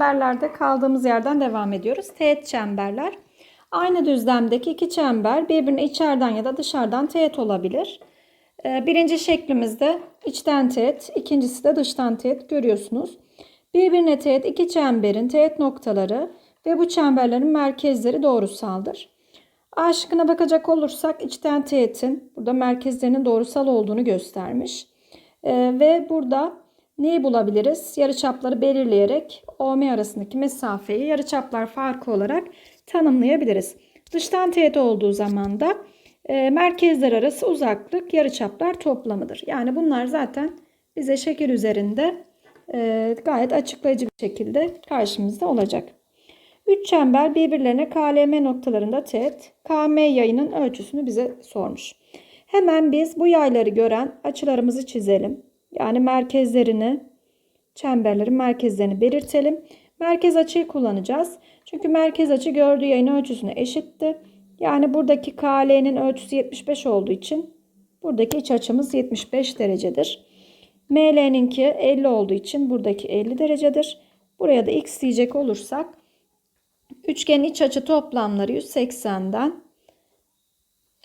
Çemberlerde kaldığımız yerden devam ediyoruz. Teğet çemberler. Aynı düzlemdeki iki çember birbirine içeriden ya da dışarıdan teğet olabilir. Ee, Birinci şeklimizde içten teğet, ikincisi de dıştan teğet görüyorsunuz. Birbirine teğet iki çemberin teğet noktaları ve bu çemberlerin merkezleri doğrusaldır. A şıkkına bakacak olursak içten teğetin burada merkezlerinin doğrusal olduğunu göstermiş. Ee, ve burada neyi bulabiliriz? Yarıçapları belirleyerek OM arasındaki mesafeyi yarıçaplar farkı olarak tanımlayabiliriz. Dıştan teğet olduğu zaman da e, merkezler arası uzaklık yarıçaplar toplamıdır. Yani bunlar zaten bize şekil üzerinde e, gayet açıklayıcı bir şekilde karşımızda olacak. Üç çember birbirlerine KLM noktalarında teğet, KM yayının ölçüsünü bize sormuş. Hemen biz bu yayları gören açılarımızı çizelim. Yani merkezlerini, çemberlerin merkezlerini belirtelim. Merkez açıyı kullanacağız. Çünkü merkez açı gördüğü yayın ölçüsüne eşitti. Yani buradaki KL'nin ölçüsü 75 olduğu için buradaki iç açımız 75 derecedir. ML'ninki 50 olduğu için buradaki 50 derecedir. Buraya da x diyecek olursak üçgenin iç açı toplamları 180'den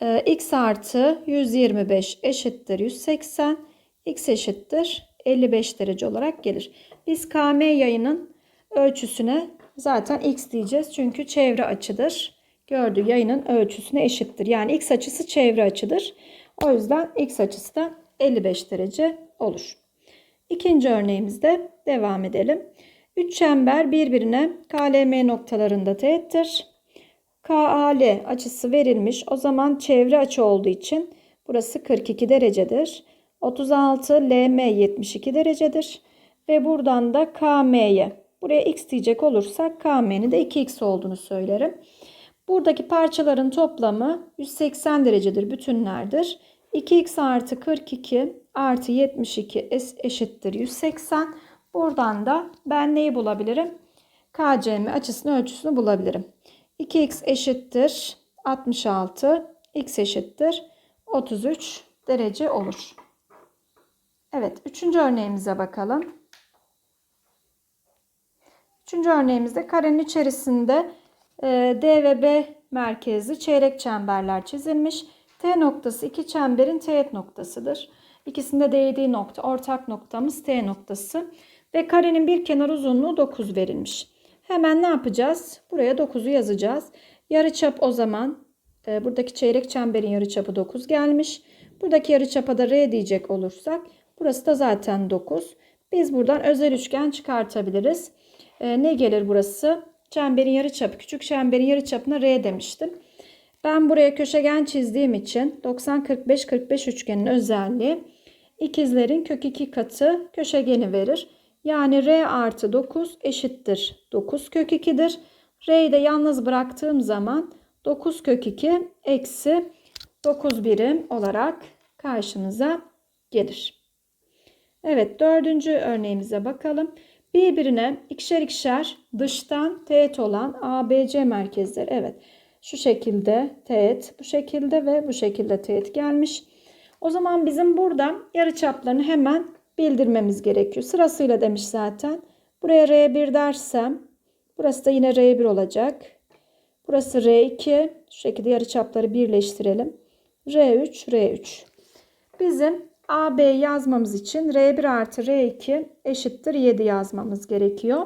e, x artı 125 eşittir 180 x eşittir 55 derece olarak gelir. Biz KM yayının ölçüsüne zaten x diyeceğiz. Çünkü çevre açıdır. Gördüğü yayının ölçüsüne eşittir. Yani x açısı çevre açıdır. O yüzden x açısı da 55 derece olur. İkinci örneğimizde devam edelim. Üç çember birbirine KLM noktalarında teğettir. KAL açısı verilmiş. O zaman çevre açı olduğu için burası 42 derecedir. 36 LM 72 derecedir. Ve buradan da KM'ye buraya x diyecek olursak KM'nin de 2x olduğunu söylerim. Buradaki parçaların toplamı 180 derecedir bütünlerdir. 2x artı 42 artı 72 eşittir 180. Buradan da ben neyi bulabilirim? KCM açısının ölçüsünü bulabilirim. 2x eşittir 66, x eşittir 33 derece olur. Evet, üçüncü örneğimize bakalım. Üçüncü örneğimizde karenin içerisinde e, D ve B merkezli çeyrek çemberler çizilmiş. T noktası iki çemberin teğet noktasıdır. İkisinde değdiği nokta, ortak noktamız T noktası. Ve karenin bir kenar uzunluğu 9 verilmiş. Hemen ne yapacağız? Buraya 9'u yazacağız. Yarıçap o zaman e, buradaki çeyrek çemberin yarıçapı 9 gelmiş. Buradaki yarıçapa da R diyecek olursak burası da zaten 9. Biz buradan özel üçgen çıkartabiliriz. E, ne gelir burası? Çemberin yarıçapı küçük çemberin yarıçapına R demiştim. Ben buraya köşegen çizdiğim için 90 45 45 üçgenin özelliği ikizlerin kök 2 katı köşegeni verir. Yani R artı 9 eşittir 9 kök 2'dir. R'yi de yalnız bıraktığım zaman 9 kök 2 eksi 9 birim olarak karşımıza gelir. Evet dördüncü örneğimize bakalım. Birbirine ikişer ikişer dıştan teğet olan ABC merkezleri. Evet şu şekilde teğet, bu şekilde ve bu şekilde teğet gelmiş. O zaman bizim burada yarıçaplarını hemen bildirmemiz gerekiyor. Sırasıyla demiş zaten. Buraya R1 dersem burası da yine R1 olacak. Burası R2. Şu şekilde yarıçapları birleştirelim. R3, R3. Bizim AB yazmamız için R1 artı R2 eşittir 7 yazmamız gerekiyor.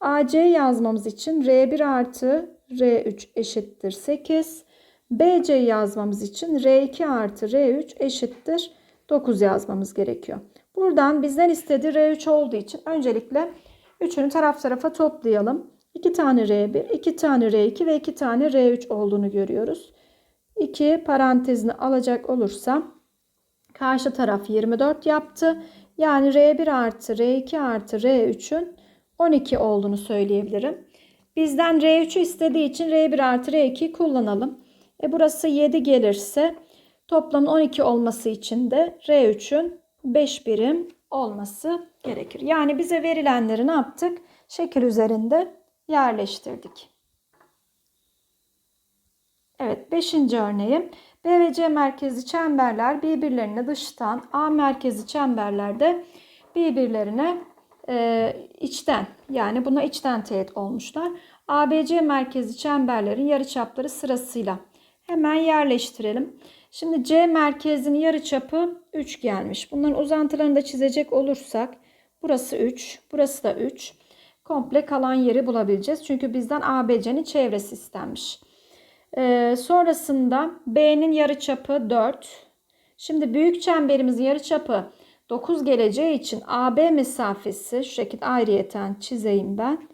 AC yazmamız için R1 artı R3 eşittir 8. BC yazmamız için R2 artı R3 eşittir 9 yazmamız gerekiyor. Buradan bizden istediği R3 olduğu için öncelikle üçünü taraf tarafa toplayalım. 2 tane R1, 2 tane R2 ve 2 tane R3 olduğunu görüyoruz. 2 parantezini alacak olursam karşı taraf 24 yaptı. Yani R1 artı R2 artı R3'ün 12 olduğunu söyleyebilirim. Bizden R3'ü istediği için R1 artı R2'yi kullanalım. E burası 7 gelirse toplamın 12 olması için de R3'ün 5 birim olması gerekir. Yani bize verilenleri ne yaptık? Şekil üzerinde yerleştirdik. Evet 5. örneğim. B ve C merkezli çemberler birbirlerine dıştan A merkezli çemberlerde birbirlerine e, içten yani buna içten teğet olmuşlar. ABC merkezli çemberlerin yarıçapları sırasıyla hemen yerleştirelim. Şimdi C merkezinin yarıçapı 3 gelmiş. Bunların uzantılarını da çizecek olursak burası 3, burası da 3. Komple kalan yeri bulabileceğiz. Çünkü bizden ABC'nin çevresi istenmiş. Ee, sonrasında B'nin yarıçapı 4. Şimdi büyük çemberimizin yarıçapı 9 geleceği için AB mesafesi şu şekilde ayrıyeten çizeyim ben.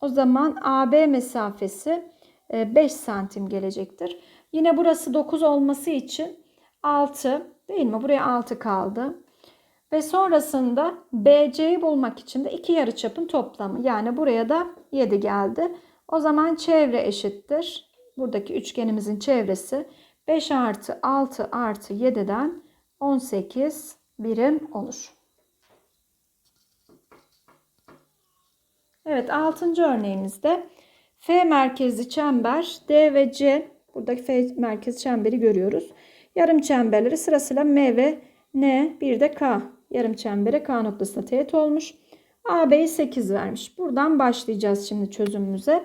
O zaman AB mesafesi 5 e, santim gelecektir. Yine burası 9 olması için 6 değil mi? Buraya 6 kaldı. Ve sonrasında BC'yi bulmak için de iki yarıçapın toplamı. Yani buraya da 7 geldi. O zaman çevre eşittir. Buradaki üçgenimizin çevresi 5 artı 6 artı 7'den 18 birim olur. Evet 6. örneğimizde F merkezli çember D ve C buradaki F merkez çemberi görüyoruz. Yarım çemberleri sırasıyla M ve N bir de K yarım çembere K noktasına teğet olmuş. AB'yi 8 vermiş. Buradan başlayacağız şimdi çözümümüze.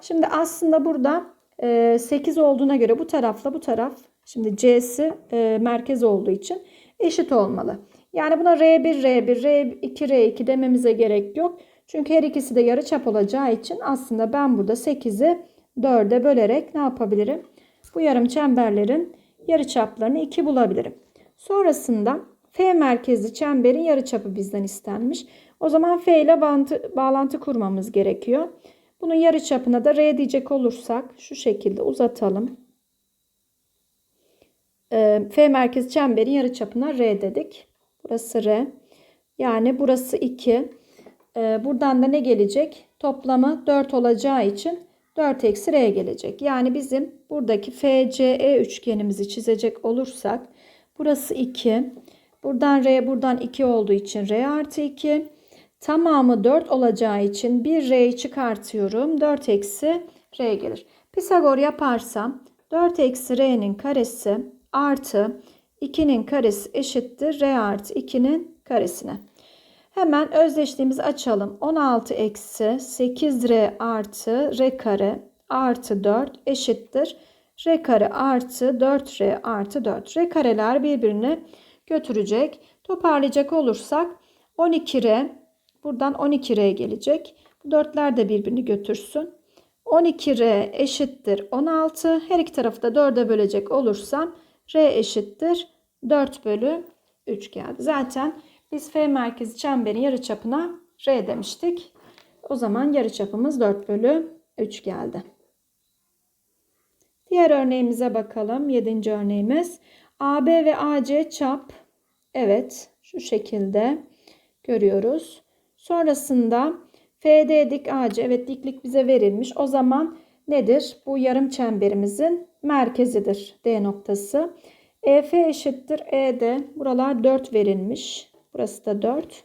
Şimdi aslında burada 8 e, olduğuna göre bu tarafla bu taraf şimdi C'si e, merkez olduğu için eşit olmalı. Yani buna R1, R1, R2, R2 dememize gerek yok. Çünkü her ikisi de yarı çap olacağı için aslında ben burada 8'i 4'e bölerek ne yapabilirim? Bu yarım çemberlerin yarı çaplarını 2 bulabilirim. Sonrasında F merkezli çemberin yarı çapı bizden istenmiş. O zaman F ile bağlantı, bağlantı kurmamız gerekiyor. Bunun yarı çapına da R diyecek olursak şu şekilde uzatalım. Ee, F merkezi çemberin yarı çapına R dedik. Burası R. Yani burası 2. Ee, buradan da ne gelecek? Toplamı 4 olacağı için 4 eksi R gelecek. Yani bizim buradaki FCE üçgenimizi çizecek olursak burası 2. Buradan R buradan 2 olduğu için R artı 2. Tamamı 4 olacağı için bir R'yi çıkartıyorum. 4 eksi R gelir. Pisagor yaparsam 4 eksi R'nin karesi artı 2'nin karesi eşittir R artı 2'nin karesine. Hemen özdeşliğimizi açalım. 16 eksi 8R artı R kare artı 4 eşittir. R kare artı 4R artı 4. R kareler birbirini götürecek. Toparlayacak olursak 12R buradan 12R gelecek. Bu dörtler de birbirini götürsün. 12R eşittir 16. Her iki tarafı da 4'e bölecek olursam R eşittir 4 bölü 3 geldi. Zaten biz F merkezi çemberin yarıçapına R demiştik. O zaman yarıçapımız 4 bölü 3 geldi. Diğer örneğimize bakalım. 7. örneğimiz. AB ve AC çap. Evet şu şekilde görüyoruz. Sonrasında FD dik AC. Evet diklik bize verilmiş. O zaman nedir? Bu yarım çemberimizin merkezidir. D noktası. EF eşittir ED. Buralar 4 verilmiş. Burası da 4.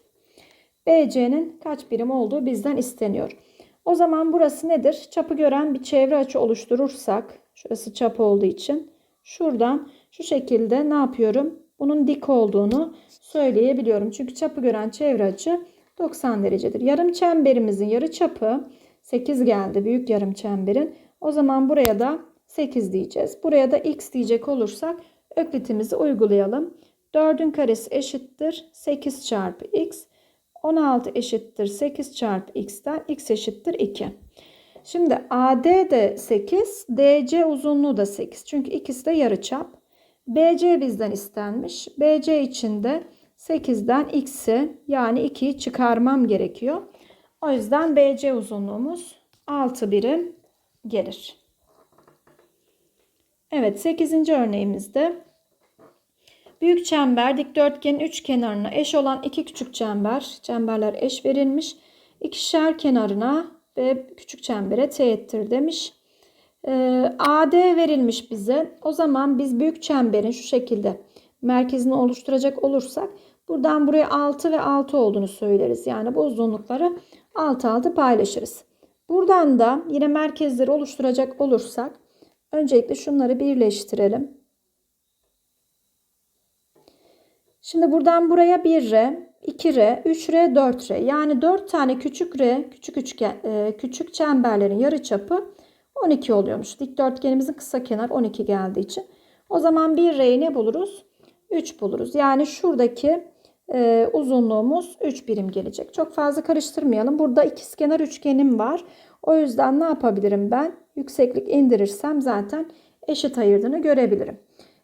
BC'nin kaç birim olduğu bizden isteniyor. O zaman burası nedir? Çapı gören bir çevre açı oluşturursak, şurası çap olduğu için şuradan şu şekilde ne yapıyorum? Bunun dik olduğunu söyleyebiliyorum. Çünkü çapı gören çevre açı 90 derecedir. Yarım çemberimizin yarı çapı 8 geldi. Büyük yarım çemberin. O zaman buraya da 8 diyeceğiz. Buraya da x diyecek olursak öklitimizi uygulayalım. 4'ün karesi eşittir 8 çarpı x. 16 eşittir 8 çarpı x'ten x eşittir 2. Şimdi AD de 8, DC uzunluğu da 8. Çünkü ikisi de yarıçap. BC bizden istenmiş. BC için de 8'den x'i yani 2'yi çıkarmam gerekiyor. O yüzden BC uzunluğumuz 6 birim gelir. Evet 8. örneğimizde büyük çember dikdörtgenin üç kenarına eş olan iki küçük çember, çemberler eş verilmiş. İkişer kenarına ve küçük çembere teğettir demiş. Ee, AD verilmiş bize. O zaman biz büyük çemberin şu şekilde merkezini oluşturacak olursak buradan buraya 6 ve 6 olduğunu söyleriz. Yani bu uzunlukları 6 6 paylaşırız. Buradan da yine merkezleri oluşturacak olursak Öncelikle şunları birleştirelim. Şimdi buradan buraya 1R, 2R, 3R, 4R. Yani 4 tane küçük R, küçük üçgen, e, küçük çemberlerin yarıçapı 12 oluyormuş. Dikdörtgenimizin kısa kenar 12 geldiği için. O zaman 1R'yi ne buluruz? 3 buluruz. Yani şuradaki e, uzunluğumuz 3 birim gelecek. Çok fazla karıştırmayalım. Burada ikizkenar üçgenim var. O yüzden ne yapabilirim ben? Yükseklik indirirsem zaten eşit ayırdığını görebilirim.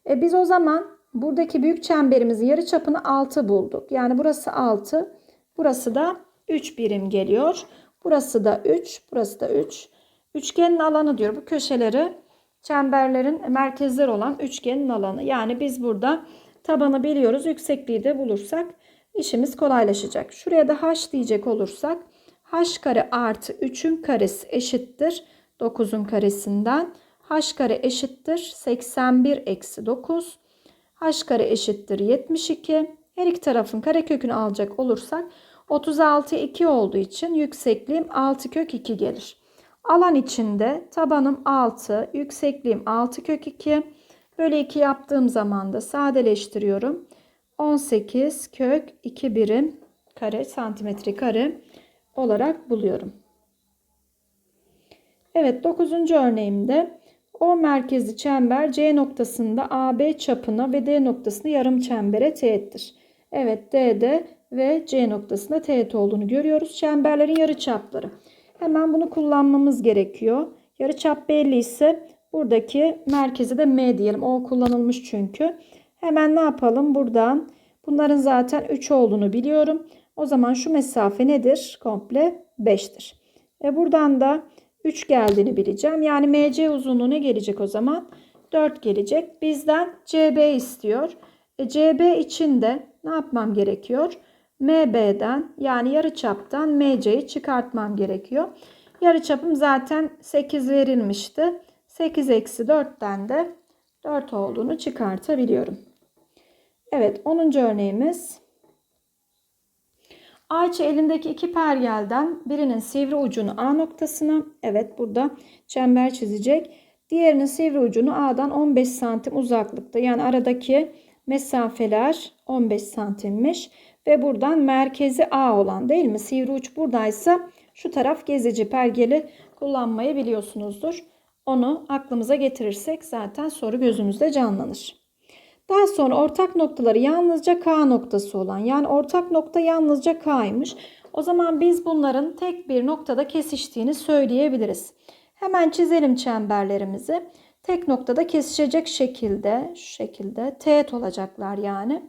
E biz o zaman buradaki büyük çemberimizin yarıçapını 6 bulduk. Yani burası 6, burası da 3 birim geliyor. Burası da 3, burası da 3. Üçgenin alanı diyor. Bu köşeleri çemberlerin merkezleri olan üçgenin alanı. Yani biz burada tabanı biliyoruz. Yüksekliği de bulursak işimiz kolaylaşacak. Şuraya da h diyecek olursak h kare artı 3'ün karesi eşittir 9'un karesinden. h kare eşittir 81 eksi 9. h kare eşittir 72. Her iki tarafın karekökünü alacak olursak 36 2 olduğu için yüksekliğim 6 kök 2 gelir. Alan içinde tabanım 6, yüksekliğim 6 kök 2. Bölü 2 yaptığım zaman da sadeleştiriyorum. 18 kök 2 birim kare santimetre kare olarak buluyorum. Evet 9. örneğimde O merkezli çember C noktasında AB çapına ve D noktasında yarım çembere teğettir. Evet D'de ve C noktasında teğet olduğunu görüyoruz. Çemberlerin yarıçapları. Hemen bunu kullanmamız gerekiyor. Yarıçap belli ise buradaki merkezi de M diyelim. O kullanılmış çünkü. Hemen ne yapalım? Buradan bunların zaten 3 olduğunu biliyorum. O zaman şu mesafe nedir? Komple 5'tir. E buradan da 3 geldiğini bileceğim. Yani MC uzunluğu ne gelecek o zaman? 4 gelecek. Bizden CB istiyor. E CB için de ne yapmam gerekiyor? MB'den yani yarıçaptan MC'yi çıkartmam gerekiyor. Yarıçapım zaten 8 verilmişti. 8 eksi 4'ten de 4 olduğunu çıkartabiliyorum. Evet 10. örneğimiz. Ayça elindeki iki pergelden birinin sivri ucunu A noktasına, evet burada çember çizecek. Diğerinin sivri ucunu A'dan 15 santim uzaklıkta. Yani aradaki mesafeler 15 santimmiş. Ve buradan merkezi A olan değil mi? Sivri uç buradaysa şu taraf gezici pergeli kullanmayı biliyorsunuzdur. Onu aklımıza getirirsek zaten soru gözümüzde canlanır. Daha sonra ortak noktaları yalnızca K noktası olan yani ortak nokta yalnızca K'ymış. O zaman biz bunların tek bir noktada kesiştiğini söyleyebiliriz. Hemen çizelim çemberlerimizi. Tek noktada kesişecek şekilde şu şekilde teğet olacaklar yani.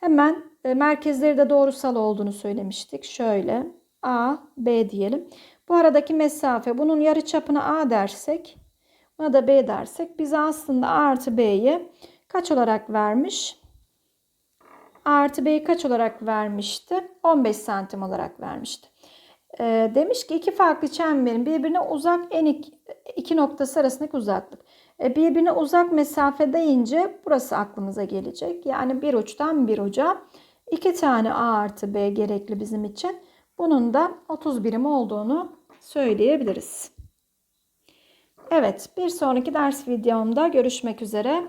Hemen e, merkezleri de doğrusal olduğunu söylemiştik. Şöyle A, B diyelim. Bu aradaki mesafe bunun yarı çapına A dersek buna da B dersek bize aslında A artı B'yi kaç olarak vermiş? A artı B'yi kaç olarak vermişti? 15 santim olarak vermişti. E, demiş ki iki farklı çemberin birbirine uzak en iki, iki noktası arasındaki uzaklık. E, birbirine uzak mesafe deyince burası aklımıza gelecek. Yani bir uçtan bir uca 2 tane A artı B gerekli bizim için. Bunun da 30 birim olduğunu söyleyebiliriz. Evet bir sonraki ders videomda görüşmek üzere.